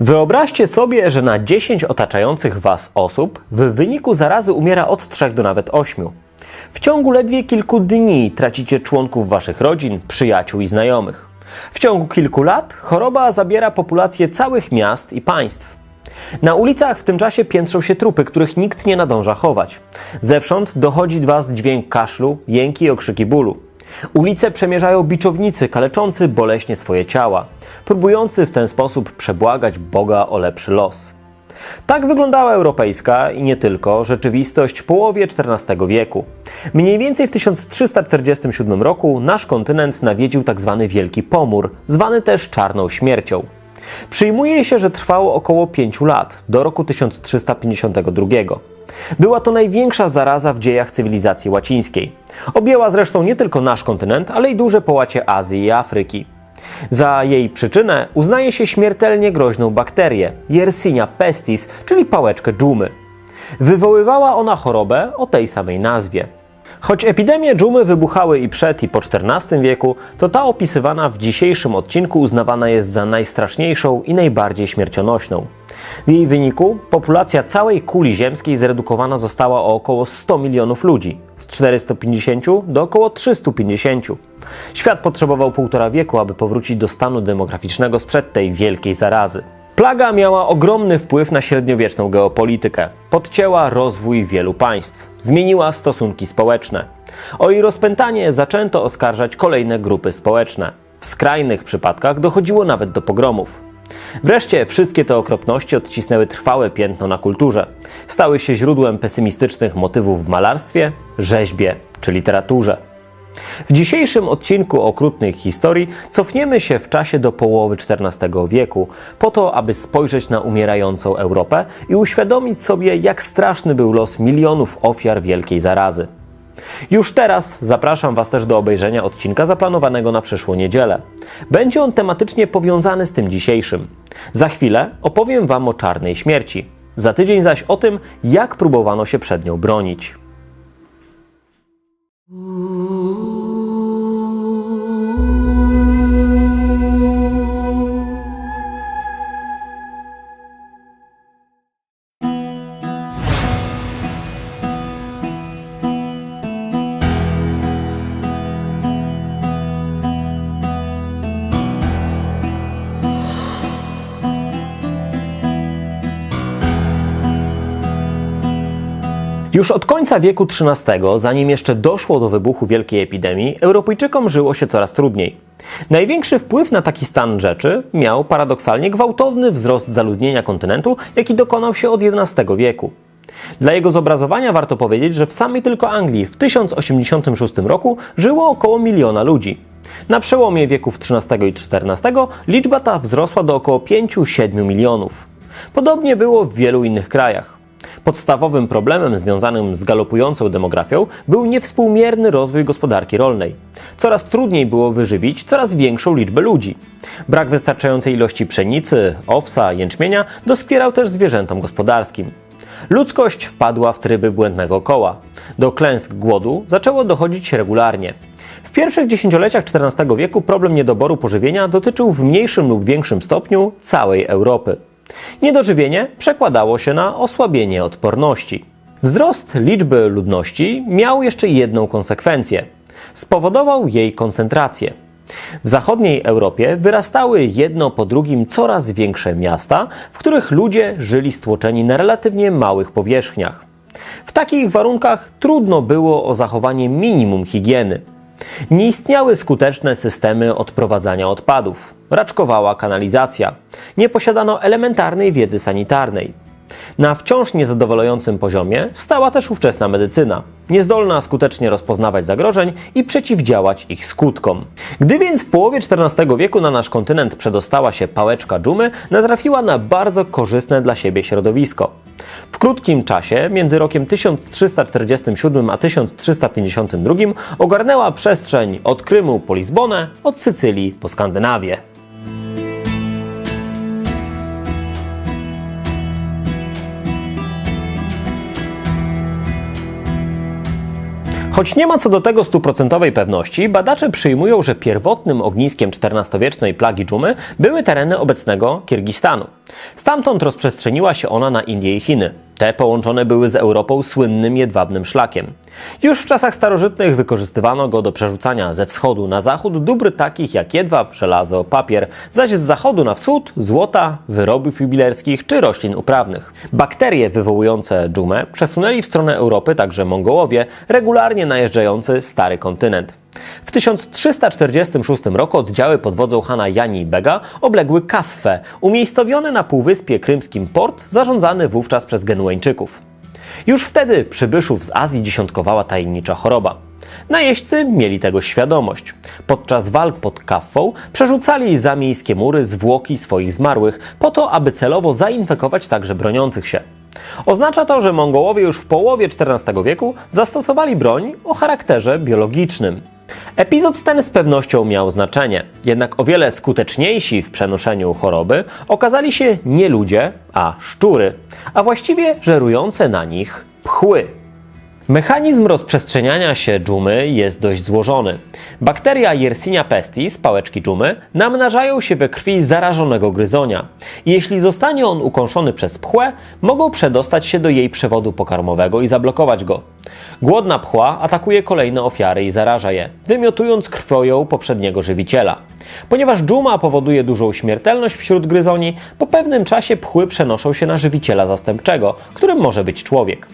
Wyobraźcie sobie, że na 10 otaczających Was osób w wyniku zarazy umiera od 3 do nawet 8. W ciągu ledwie kilku dni tracicie członków Waszych rodzin, przyjaciół i znajomych. W ciągu kilku lat choroba zabiera populację całych miast i państw. Na ulicach w tym czasie piętrzą się trupy, których nikt nie nadąża chować. Zewsząd dochodzi do Was dźwięk kaszlu, jęki i okrzyki bólu. Ulice przemierzają biczownicy kaleczący boleśnie swoje ciała, próbujący w ten sposób przebłagać Boga o lepszy los. Tak wyglądała europejska i nie tylko rzeczywistość w połowie XIV wieku. Mniej więcej w 1347 roku nasz kontynent nawiedził tzw. Wielki Pomór, zwany też Czarną Śmiercią. Przyjmuje się, że trwało około 5 lat, do roku 1352. Była to największa zaraza w dziejach cywilizacji łacińskiej. Objęła zresztą nie tylko nasz kontynent, ale i duże połacie Azji i Afryki. Za jej przyczynę uznaje się śmiertelnie groźną bakterię Yersinia pestis, czyli pałeczkę dżumy. Wywoływała ona chorobę o tej samej nazwie. Choć epidemie dżumy wybuchały i przed i po XIV wieku, to ta opisywana w dzisiejszym odcinku uznawana jest za najstraszniejszą i najbardziej śmiercionośną. W jej wyniku populacja całej kuli ziemskiej zredukowana została o około 100 milionów ludzi, z 450 do około 350. Świat potrzebował półtora wieku, aby powrócić do stanu demograficznego sprzed tej wielkiej zarazy. Plaga miała ogromny wpływ na średniowieczną geopolitykę. Podcięła rozwój wielu państw, zmieniła stosunki społeczne. O jej rozpętanie zaczęto oskarżać kolejne grupy społeczne. W skrajnych przypadkach dochodziło nawet do pogromów. Wreszcie wszystkie te okropności odcisnęły trwałe piętno na kulturze. Stały się źródłem pesymistycznych motywów w malarstwie, rzeźbie czy literaturze. W dzisiejszym odcinku okrutnych historii cofniemy się w czasie do połowy XIV wieku, po to, aby spojrzeć na umierającą Europę i uświadomić sobie, jak straszny był los milionów ofiar wielkiej zarazy. Już teraz zapraszam Was też do obejrzenia odcinka zaplanowanego na przyszłą niedzielę. Będzie on tematycznie powiązany z tym dzisiejszym. Za chwilę opowiem Wam o czarnej śmierci, za tydzień zaś o tym, jak próbowano się przed nią bronić. Ooh. Już od końca wieku XIII, zanim jeszcze doszło do wybuchu wielkiej epidemii, Europejczykom żyło się coraz trudniej. Największy wpływ na taki stan rzeczy miał paradoksalnie gwałtowny wzrost zaludnienia kontynentu, jaki dokonał się od XI wieku. Dla jego zobrazowania warto powiedzieć, że w samej tylko Anglii w 1086 roku żyło około miliona ludzi. Na przełomie wieków XIII i XIV liczba ta wzrosła do około 5-7 milionów. Podobnie było w wielu innych krajach. Podstawowym problemem związanym z galopującą demografią był niewspółmierny rozwój gospodarki rolnej. Coraz trudniej było wyżywić coraz większą liczbę ludzi. Brak wystarczającej ilości pszenicy, owsa, jęczmienia doskwierał też zwierzętom gospodarskim. Ludzkość wpadła w tryby błędnego koła. Do klęsk głodu zaczęło dochodzić regularnie. W pierwszych dziesięcioleciach XIV wieku problem niedoboru pożywienia dotyczył w mniejszym lub większym stopniu całej Europy. Niedożywienie przekładało się na osłabienie odporności. Wzrost liczby ludności miał jeszcze jedną konsekwencję. Spowodował jej koncentrację. W zachodniej Europie wyrastały jedno po drugim coraz większe miasta, w których ludzie żyli stłoczeni na relatywnie małych powierzchniach. W takich warunkach trudno było o zachowanie minimum higieny. Nie istniały skuteczne systemy odprowadzania odpadów. Raczkowała kanalizacja. Nie posiadano elementarnej wiedzy sanitarnej. Na wciąż niezadowalającym poziomie stała też ówczesna medycyna, niezdolna skutecznie rozpoznawać zagrożeń i przeciwdziałać ich skutkom. Gdy więc w połowie XIV wieku na nasz kontynent przedostała się pałeczka dżumy, natrafiła na bardzo korzystne dla siebie środowisko. W krótkim czasie, między rokiem 1347 a 1352, ogarnęła przestrzeń od Krymu po Lizbonę, od Sycylii po Skandynawię. Choć nie ma co do tego stuprocentowej pewności, badacze przyjmują, że pierwotnym ogniskiem XIV-wiecznej plagi dżumy były tereny obecnego Kirgistanu. Stamtąd rozprzestrzeniła się ona na Indie i Chiny. Te połączone były z Europą słynnym jedwabnym szlakiem. Już w czasach starożytnych wykorzystywano go do przerzucania ze wschodu na zachód dóbr takich jak jedwab, żelazo, papier, zaś z zachodu na wschód złota, wyrobów jubilerskich czy roślin uprawnych. Bakterie wywołujące dżumę przesunęli w stronę Europy także Mongołowie, regularnie najeżdżający stary kontynent. W 1346 roku oddziały pod wodzą Hana Jani Bega obległy Kaffę, umiejscowiony na półwyspie krymskim port zarządzany wówczas przez Genueńczyków. Już wtedy przybyszów z Azji dziesiątkowała tajemnicza choroba. Najeźdźcy mieli tego świadomość. Podczas walk pod Kaffą przerzucali za miejskie mury zwłoki swoich zmarłych, po to, aby celowo zainfekować także broniących się. Oznacza to, że Mongołowie już w połowie XIV wieku zastosowali broń o charakterze biologicznym. Epizod ten z pewnością miał znaczenie, jednak o wiele skuteczniejsi w przenoszeniu choroby okazali się nie ludzie, a szczury, a właściwie żerujące na nich pchły. Mechanizm rozprzestrzeniania się dżumy jest dość złożony. Bakteria Yersinia pestis, pałeczki dżumy, namnażają się we krwi zarażonego gryzonia. Jeśli zostanie on ukąszony przez pchłę, mogą przedostać się do jej przewodu pokarmowego i zablokować go. Głodna pchła atakuje kolejne ofiary i zaraża je, wymiotując krwoją poprzedniego żywiciela. Ponieważ dżuma powoduje dużą śmiertelność wśród gryzoni, po pewnym czasie pchły przenoszą się na żywiciela zastępczego, którym może być człowiek.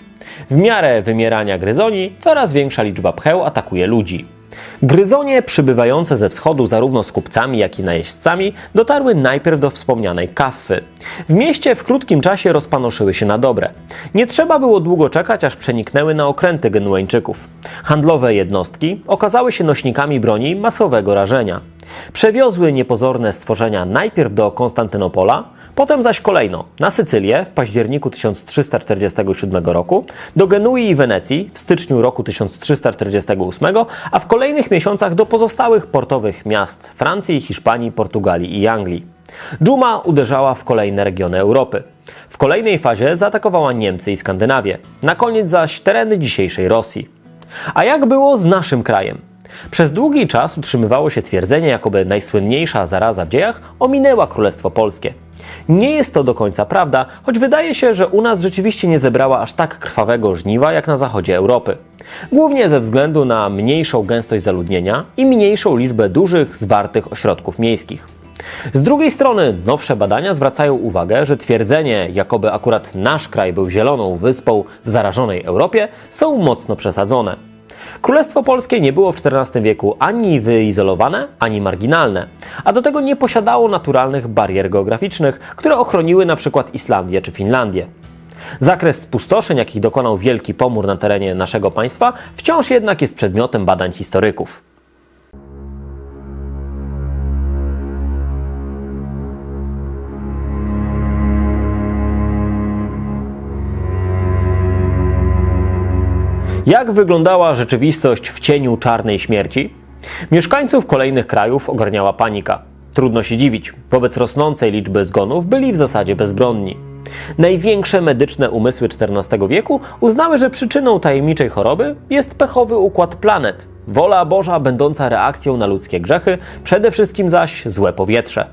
W miarę wymierania gryzoni coraz większa liczba pcheł atakuje ludzi. Gryzonie przybywające ze wschodu zarówno z kupcami, jak i najeźdźcami dotarły najpierw do wspomnianej Kaffy. W mieście w krótkim czasie rozpanoszyły się na dobre. Nie trzeba było długo czekać, aż przeniknęły na okręty Genueńczyków. Handlowe jednostki okazały się nośnikami broni masowego rażenia. Przewiozły niepozorne stworzenia najpierw do Konstantynopola, Potem zaś kolejno na Sycylię w październiku 1347 roku, do Genui i Wenecji w styczniu roku 1348, a w kolejnych miesiącach do pozostałych portowych miast Francji, Hiszpanii, Portugalii i Anglii. Dżuma uderzała w kolejne regiony Europy. W kolejnej fazie zaatakowała Niemcy i Skandynawię, na koniec zaś tereny dzisiejszej Rosji. A jak było z naszym krajem? Przez długi czas utrzymywało się twierdzenie, jakoby najsłynniejsza zaraza w dziejach ominęła Królestwo Polskie. Nie jest to do końca prawda, choć wydaje się, że u nas rzeczywiście nie zebrała aż tak krwawego żniwa jak na zachodzie Europy. Głównie ze względu na mniejszą gęstość zaludnienia i mniejszą liczbę dużych, zwartych ośrodków miejskich. Z drugiej strony, nowsze badania zwracają uwagę, że twierdzenie, jakoby akurat nasz kraj był zieloną wyspą w zarażonej Europie, są mocno przesadzone. Królestwo Polskie nie było w XIV wieku ani wyizolowane, ani marginalne, a do tego nie posiadało naturalnych barier geograficznych, które ochroniły przykład Islandię czy Finlandię. Zakres spustoszeń, jakich dokonał wielki pomór na terenie naszego państwa, wciąż jednak jest przedmiotem badań historyków. Jak wyglądała rzeczywistość w cieniu czarnej śmierci? Mieszkańców kolejnych krajów ogarniała panika. Trudno się dziwić, wobec rosnącej liczby zgonów byli w zasadzie bezbronni. Największe medyczne umysły XIV wieku uznały, że przyczyną tajemniczej choroby jest pechowy układ planet, wola Boża będąca reakcją na ludzkie grzechy, przede wszystkim zaś złe powietrze.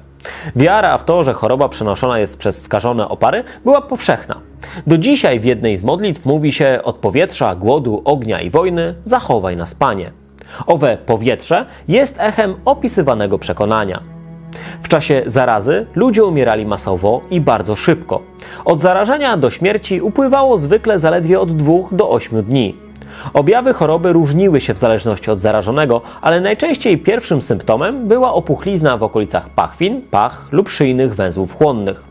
Wiara w to, że choroba przenoszona jest przez skażone opary, była powszechna. Do dzisiaj w jednej z modlitw mówi się od powietrza, głodu, ognia i wojny zachowaj nas Panie. Owe powietrze jest echem opisywanego przekonania. W czasie zarazy ludzie umierali masowo i bardzo szybko. Od zarażenia do śmierci upływało zwykle zaledwie od 2 do 8 dni. Objawy choroby różniły się w zależności od zarażonego, ale najczęściej pierwszym symptomem była opuchlizna w okolicach pachwin, pach lub szyjnych węzłów chłonnych.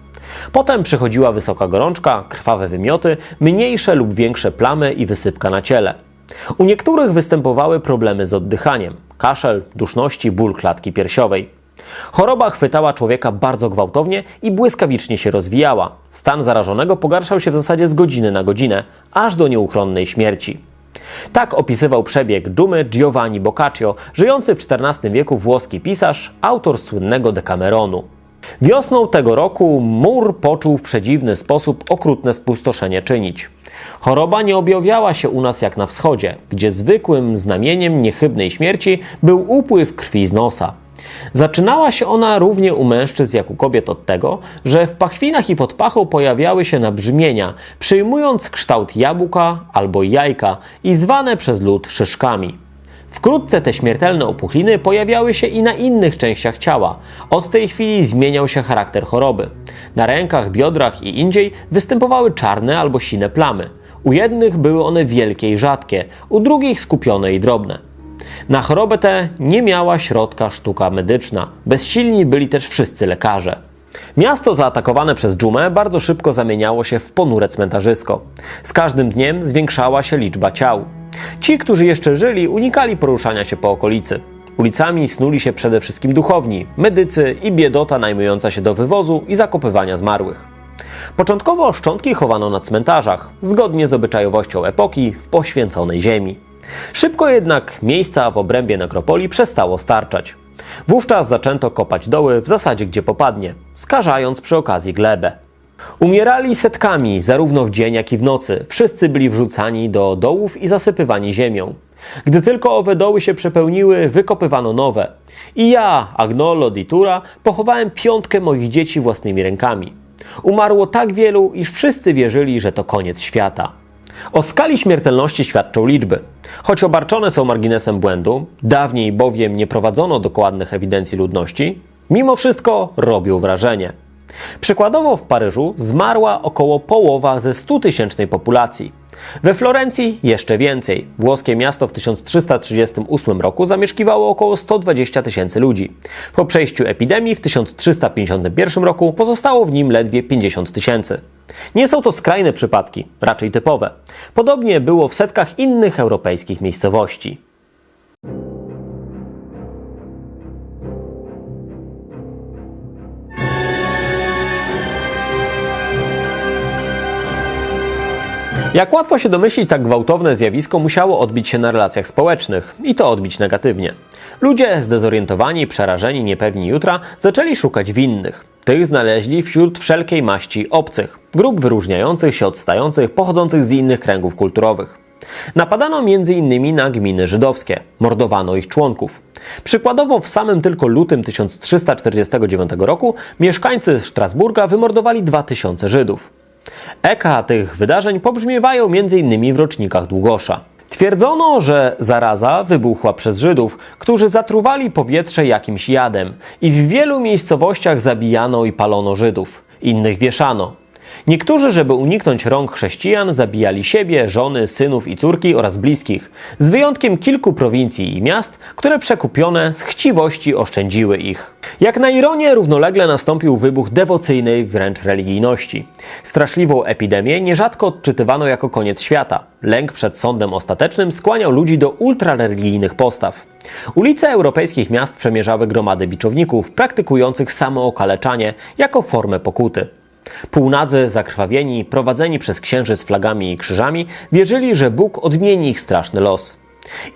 Potem przychodziła wysoka gorączka, krwawe wymioty, mniejsze lub większe plamy i wysypka na ciele. U niektórych występowały problemy z oddychaniem, kaszel, duszności, ból klatki piersiowej. Choroba chwytała człowieka bardzo gwałtownie i błyskawicznie się rozwijała. Stan zarażonego pogarszał się w zasadzie z godziny na godzinę, aż do nieuchronnej śmierci. Tak opisywał przebieg dżumy Giovanni Boccaccio, żyjący w XIV wieku włoski pisarz, autor słynnego Decameronu. Wiosną tego roku mur począł w przedziwny sposób okrutne spustoszenie czynić. Choroba nie objawiała się u nas jak na wschodzie, gdzie zwykłym znamieniem niechybnej śmierci był upływ krwi z nosa. Zaczynała się ona równie u mężczyzn jak u kobiet od tego, że w pachwinach i pod pachą pojawiały się nabrzmienia, przyjmując kształt jabłka albo jajka i zwane przez lud szyszkami. Wkrótce te śmiertelne opuchliny pojawiały się i na innych częściach ciała. Od tej chwili zmieniał się charakter choroby. Na rękach, biodrach i indziej występowały czarne albo sine plamy. U jednych były one wielkie i rzadkie, u drugich skupione i drobne. Na chorobę tę nie miała środka sztuka medyczna. Bezsilni byli też wszyscy lekarze. Miasto zaatakowane przez dżumę bardzo szybko zamieniało się w ponure cmentarzysko. Z każdym dniem zwiększała się liczba ciał. Ci, którzy jeszcze żyli, unikali poruszania się po okolicy. Ulicami snuli się przede wszystkim duchowni, medycy i biedota najmująca się do wywozu i zakopywania zmarłych. Początkowo szczątki chowano na cmentarzach, zgodnie z obyczajowością epoki w poświęconej ziemi. Szybko jednak miejsca w obrębie nekropolii przestało starczać. Wówczas zaczęto kopać doły w zasadzie gdzie popadnie, skażając przy okazji glebę. Umierali setkami, zarówno w dzień, jak i w nocy. Wszyscy byli wrzucani do dołów i zasypywani ziemią. Gdy tylko owe doły się przepełniły, wykopywano nowe. I ja, Agnolo Ditura, pochowałem piątkę moich dzieci własnymi rękami. Umarło tak wielu, iż wszyscy wierzyli, że to koniec świata. O skali śmiertelności świadczą liczby. Choć obarczone są marginesem błędu, dawniej bowiem nie prowadzono dokładnych ewidencji ludności, mimo wszystko robią wrażenie. Przykładowo w Paryżu zmarła około połowa ze 100-tysięcznej populacji. We Florencji jeszcze więcej. Włoskie miasto w 1338 roku zamieszkiwało około 120 tysięcy ludzi. Po przejściu epidemii w 1351 roku pozostało w nim ledwie 50 tysięcy. Nie są to skrajne przypadki, raczej typowe. Podobnie było w setkach innych europejskich miejscowości. Jak łatwo się domyślić, tak gwałtowne zjawisko musiało odbić się na relacjach społecznych i to odbić negatywnie. Ludzie zdezorientowani, przerażeni, niepewni jutra zaczęli szukać winnych. Tych znaleźli wśród wszelkiej maści obcych, grup wyróżniających się od stających, pochodzących z innych kręgów kulturowych. Napadano m.in. na gminy żydowskie, mordowano ich członków. Przykładowo w samym tylko lutym 1349 roku mieszkańcy Strasburga wymordowali 2000 Żydów. Eka tych wydarzeń pobrzmiewają m.in. w rocznikach Długosza. Twierdzono, że zaraza wybuchła przez Żydów, którzy zatruwali powietrze jakimś jadem i w wielu miejscowościach zabijano i palono Żydów, innych wieszano. Niektórzy, żeby uniknąć rąk chrześcijan, zabijali siebie, żony, synów i córki oraz bliskich, z wyjątkiem kilku prowincji i miast, które przekupione z chciwości oszczędziły ich. Jak na ironię, równolegle nastąpił wybuch dewocyjnej wręcz religijności. Straszliwą epidemię nierzadko odczytywano jako koniec świata. Lęk przed sądem ostatecznym skłaniał ludzi do ultrareligijnych postaw. Ulice europejskich miast przemierzały gromady biczowników praktykujących samookaleczanie jako formę pokuty. Półnadzy, zakrwawieni, prowadzeni przez księży z flagami i krzyżami, wierzyli, że Bóg odmieni ich straszny los.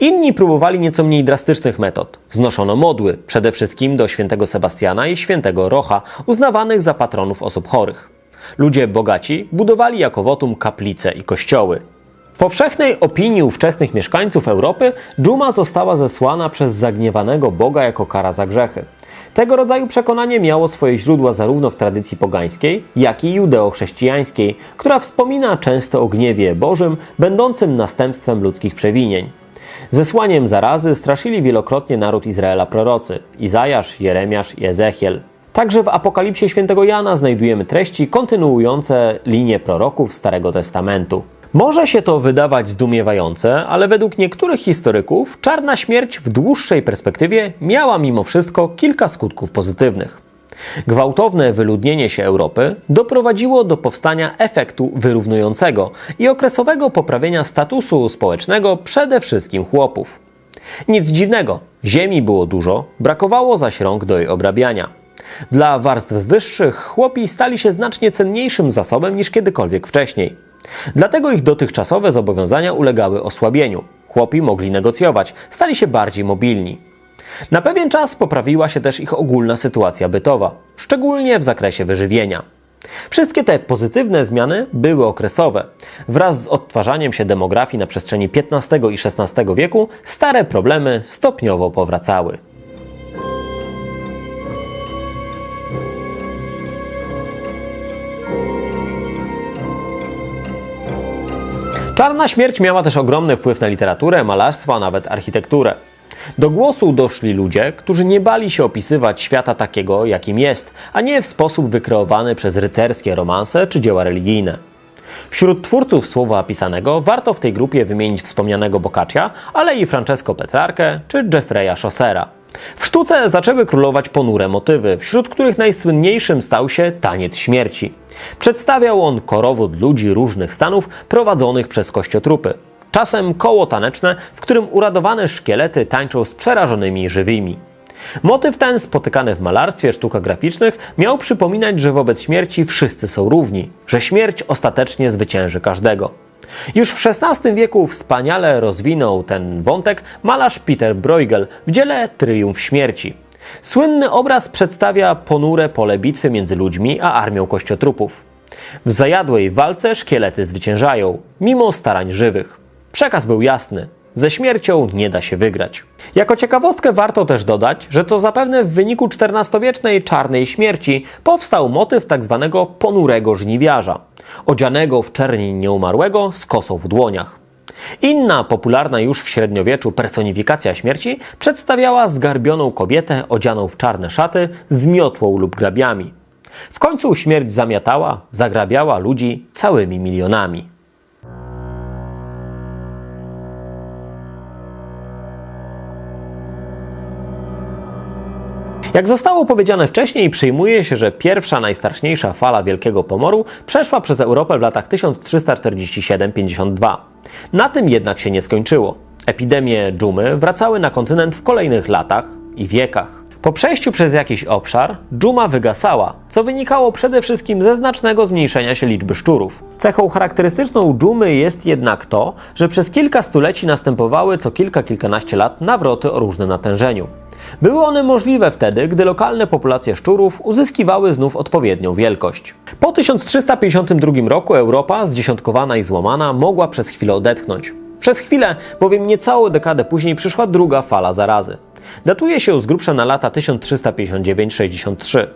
Inni próbowali nieco mniej drastycznych metod. Wznoszono modły, przede wszystkim do świętego Sebastiana i świętego Rocha, uznawanych za patronów osób chorych. Ludzie bogaci budowali jako wotum kaplice i kościoły. W powszechnej opinii ówczesnych mieszkańców Europy dżuma została zesłana przez zagniewanego Boga jako kara za grzechy. Tego rodzaju przekonanie miało swoje źródła zarówno w tradycji pogańskiej, jak i judeo-chrześcijańskiej, która wspomina często o gniewie Bożym, będącym następstwem ludzkich przewinień. Zesłaniem zarazy straszyli wielokrotnie naród Izraela prorocy Izajasz, Jeremiasz i Ezechiel. Także w Apokalipsie świętego Jana znajdujemy treści kontynuujące linię proroków Starego Testamentu. Może się to wydawać zdumiewające, ale według niektórych historyków czarna śmierć w dłuższej perspektywie miała mimo wszystko kilka skutków pozytywnych. Gwałtowne wyludnienie się Europy doprowadziło do powstania efektu wyrównującego i okresowego poprawienia statusu społecznego przede wszystkim chłopów. Nic dziwnego, ziemi było dużo, brakowało zaś rąk do jej obrabiania. Dla warstw wyższych chłopi stali się znacznie cenniejszym zasobem niż kiedykolwiek wcześniej. Dlatego ich dotychczasowe zobowiązania ulegały osłabieniu. Chłopi mogli negocjować, stali się bardziej mobilni. Na pewien czas poprawiła się też ich ogólna sytuacja bytowa, szczególnie w zakresie wyżywienia. Wszystkie te pozytywne zmiany były okresowe. Wraz z odtwarzaniem się demografii na przestrzeni XV i XVI wieku, stare problemy stopniowo powracały. Czarna śmierć miała też ogromny wpływ na literaturę, malarstwo, a nawet architekturę. Do głosu doszli ludzie, którzy nie bali się opisywać świata takiego, jakim jest, a nie w sposób wykreowany przez rycerskie romanse czy dzieła religijne. Wśród twórców słowa pisanego warto w tej grupie wymienić wspomnianego Boccaccia, ale i Francesco Petrarkę czy Jeffreya Chaucera. W sztuce zaczęły królować ponure motywy, wśród których najsłynniejszym stał się taniec śmierci. Przedstawiał on korowód ludzi różnych stanów prowadzonych przez kościotrupy. Czasem koło taneczne, w którym uradowane szkielety tańczą z przerażonymi żywymi. Motyw ten, spotykany w malarstwie, sztukach graficznych, miał przypominać, że wobec śmierci wszyscy są równi, że śmierć ostatecznie zwycięży każdego. Już w XVI wieku wspaniale rozwinął ten wątek malarz Peter Bruegel w dziele Triumf Śmierci. Słynny obraz przedstawia ponure pole bitwy między ludźmi a armią kościotrupów. W zajadłej walce szkielety zwyciężają, mimo starań żywych. Przekaz był jasny. Ze śmiercią nie da się wygrać. Jako ciekawostkę warto też dodać, że to zapewne w wyniku XIV-wiecznej czarnej śmierci powstał motyw tzw. ponurego żniwiarza, odzianego w czerni nieumarłego z kosą w dłoniach. Inna popularna już w średniowieczu personifikacja śmierci przedstawiała zgarbioną kobietę odzianą w czarne szaty z miotłą lub grabiami. W końcu śmierć zamiatała, zagrabiała ludzi całymi milionami. Jak zostało powiedziane wcześniej, przyjmuje się, że pierwsza najstraszniejsza fala Wielkiego Pomoru przeszła przez Europę w latach 1347-52. Na tym jednak się nie skończyło. Epidemie dżumy wracały na kontynent w kolejnych latach i wiekach. Po przejściu przez jakiś obszar, dżuma wygasała, co wynikało przede wszystkim ze znacznego zmniejszenia się liczby szczurów. Cechą charakterystyczną dżumy jest jednak to, że przez kilka stuleci następowały co kilka, kilkanaście lat nawroty o różnym natężeniu. Były one możliwe wtedy, gdy lokalne populacje szczurów uzyskiwały znów odpowiednią wielkość. Po 1352 roku Europa, zdziesiątkowana i złamana, mogła przez chwilę odetchnąć. Przez chwilę, bowiem niecałą dekadę później przyszła druga fala zarazy. Datuje się z grubsza na lata 1359-63.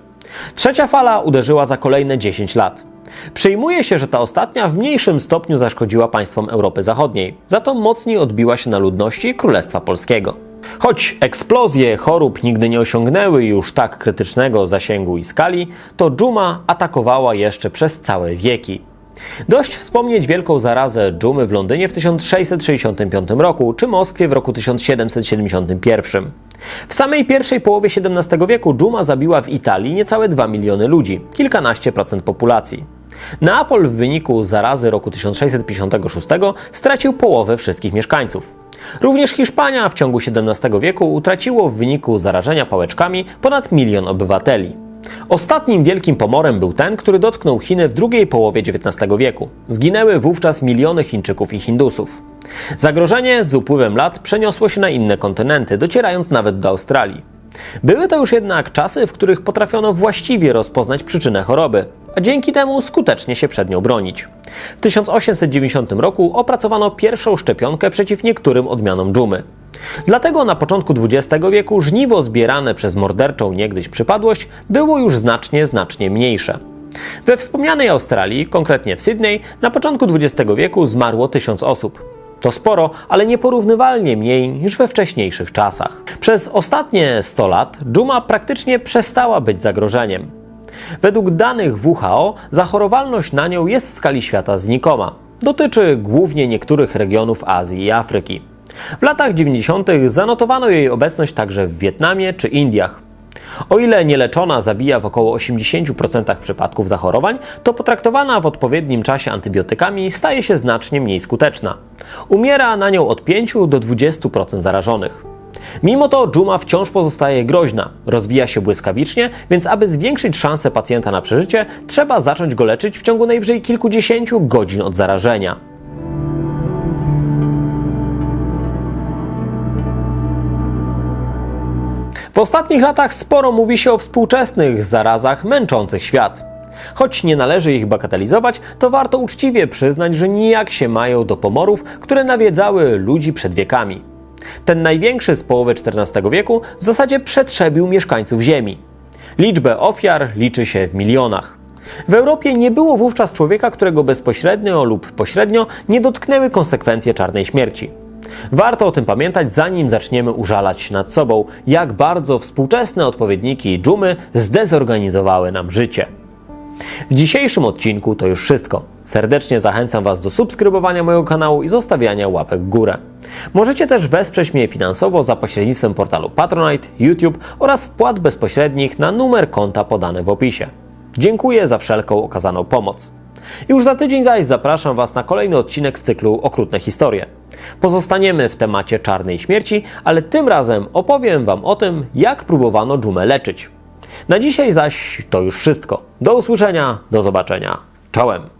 Trzecia fala uderzyła za kolejne 10 lat. Przyjmuje się, że ta ostatnia w mniejszym stopniu zaszkodziła państwom Europy Zachodniej, za to mocniej odbiła się na ludności Królestwa Polskiego. Choć eksplozje chorób nigdy nie osiągnęły już tak krytycznego zasięgu i skali, to dżuma atakowała jeszcze przez całe wieki. Dość wspomnieć wielką zarazę dżumy w Londynie w 1665 roku, czy Moskwie w roku 1771. W samej pierwszej połowie XVII wieku dżuma zabiła w Italii niecałe 2 miliony ludzi, kilkanaście procent populacji. Neapol w wyniku zarazy roku 1656 stracił połowę wszystkich mieszkańców. Również Hiszpania w ciągu XVII wieku utraciło w wyniku zarażenia pałeczkami ponad milion obywateli. Ostatnim wielkim pomorem był ten, który dotknął Chiny w drugiej połowie XIX wieku. Zginęły wówczas miliony Chińczyków i Hindusów. Zagrożenie z upływem lat przeniosło się na inne kontynenty, docierając nawet do Australii. Były to już jednak czasy, w których potrafiono właściwie rozpoznać przyczynę choroby, a dzięki temu skutecznie się przed nią bronić. W 1890 roku opracowano pierwszą szczepionkę przeciw niektórym odmianom dżumy. Dlatego na początku XX wieku żniwo zbierane przez morderczą niegdyś przypadłość było już znacznie, znacznie mniejsze. We wspomnianej Australii, konkretnie w Sydney, na początku XX wieku zmarło tysiąc osób. To sporo, ale nieporównywalnie mniej niż we wcześniejszych czasach. Przez ostatnie 100 lat dżuma praktycznie przestała być zagrożeniem. Według danych WHO zachorowalność na nią jest w skali świata znikoma. Dotyczy głównie niektórych regionów Azji i Afryki. W latach 90. zanotowano jej obecność także w Wietnamie czy Indiach. O ile nieleczona zabija w około 80% przypadków zachorowań, to potraktowana w odpowiednim czasie antybiotykami staje się znacznie mniej skuteczna. Umiera na nią od 5 do 20% zarażonych. Mimo to dżuma wciąż pozostaje groźna, rozwija się błyskawicznie, więc aby zwiększyć szanse pacjenta na przeżycie, trzeba zacząć go leczyć w ciągu najwyżej kilkudziesięciu godzin od zarażenia. W ostatnich latach sporo mówi się o współczesnych zarazach męczących świat. Choć nie należy ich bagatelizować, to warto uczciwie przyznać, że nijak się mają do pomorów, które nawiedzały ludzi przed wiekami. Ten największy z połowy XIV wieku w zasadzie przetrzebił mieszkańców Ziemi. Liczbę ofiar liczy się w milionach. W Europie nie było wówczas człowieka, którego bezpośrednio lub pośrednio nie dotknęły konsekwencje czarnej śmierci. Warto o tym pamiętać, zanim zaczniemy użalać nad sobą, jak bardzo współczesne odpowiedniki dżumy zdezorganizowały nam życie. W dzisiejszym odcinku to już wszystko. Serdecznie zachęcam Was do subskrybowania mojego kanału i zostawiania łapek w górę. Możecie też wesprzeć mnie finansowo za pośrednictwem portalu Patronite, YouTube oraz wpłat bezpośrednich na numer konta podany w opisie. Dziękuję za wszelką okazaną pomoc. Już za tydzień zaś zapraszam Was na kolejny odcinek z cyklu Okrutne Historie. Pozostaniemy w temacie czarnej śmierci, ale tym razem opowiem Wam o tym, jak próbowano dżumę leczyć. Na dzisiaj zaś to już wszystko. Do usłyszenia, do zobaczenia. Czołem!